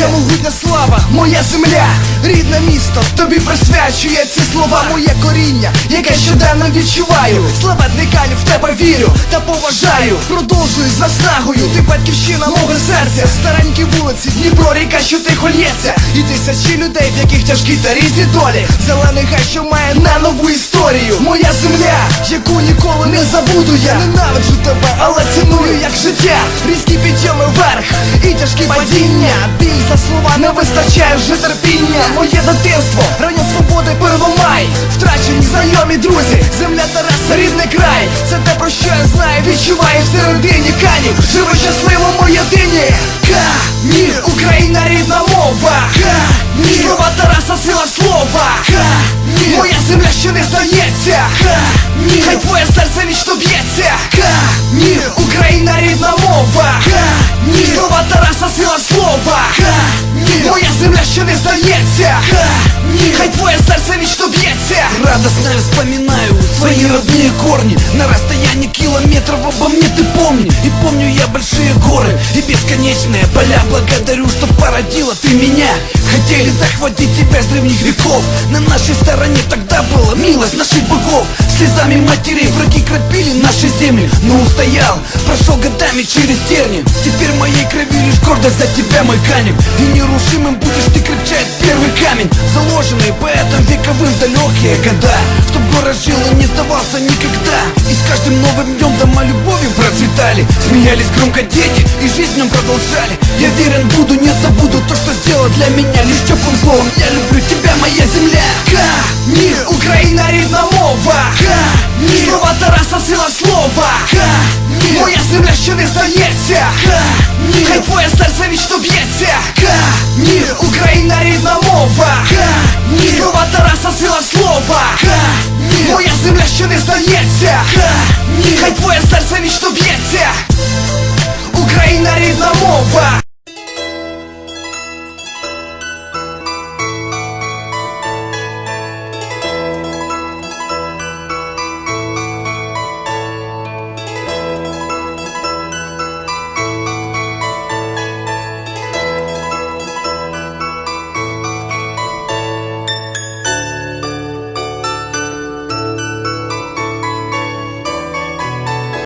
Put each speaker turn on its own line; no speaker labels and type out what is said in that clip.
Ця могутня слава, моя земля, рідне місто, тобі присвячує ці слова, моє коріння, яке щоденно відчуваю. Славетний каню в тебе вірю та поважаю. Продовжуй з наснагою, ти батьківщина мого серця. Старенькі вулиці, Дніпро, ріка, що тихо лється. І тисячі людей, в яких тяжкі та різні долі. Зелений хай, що має на нову історію. Моя земля, яку ніколи не забуду. Я ненавиджу тебе, але ціную як життя. Різкі підйоми вверх і тяжкі падіння. За слова не вистачає вже терпіння. Моє дитинство, район свободи Первомай. Втрачені знайомі друзі, земля Тараса, рідний край. Це те, про що я знаю, відчуваю всередині канів. Живи щасливо, моє дині. Ка-ні, Україна рідна мова. Ка-ні, слова Тараса, сила слова. Ка-ні, моя земля ще не здається. Ка-ні, хай твоє серце вічно б'ється. Ка-ні, Україна рідна мова. Ка-ні, слова Тараса, сила слова Ка-ні, моя земля ще не здається. Ка-ні, хай твоє серце вічно б'ється.
Радостно вспоминаю свои родные корни На расстоянии километров обо мне ты помни И помню я большие горы и бесконечные поля. Благодарю, что породила ты меня. Хотели захватить тебя с древних веков. На нашей стороне тогда была милость наших богов. Слезами матерей враги кропили наши земли. Но устоял, прошел годами через терни. Теперь моей крови лишь гордость за тебя, мой камень. И нерушимым будешь ты кричать первый камень. Заложенный поэтом вековым далекие года Чтоб город жил и не сдавался никогда И с каждым новым днем дома любовью процветали Смеялись громко дети и жизнь в нем продолжали Я верен буду, не забуду то, что сделал для меня Лишь теплым словом я люблю тебя, моя земля
Ка-ні, Україна рідна мова. Ка-ні, слова Тараса, сила слова. Ка-ні, моя земля ще не здається. Ка-ні, хай моя не здається. Ка-ні, хай твоє серце вічно б'ється.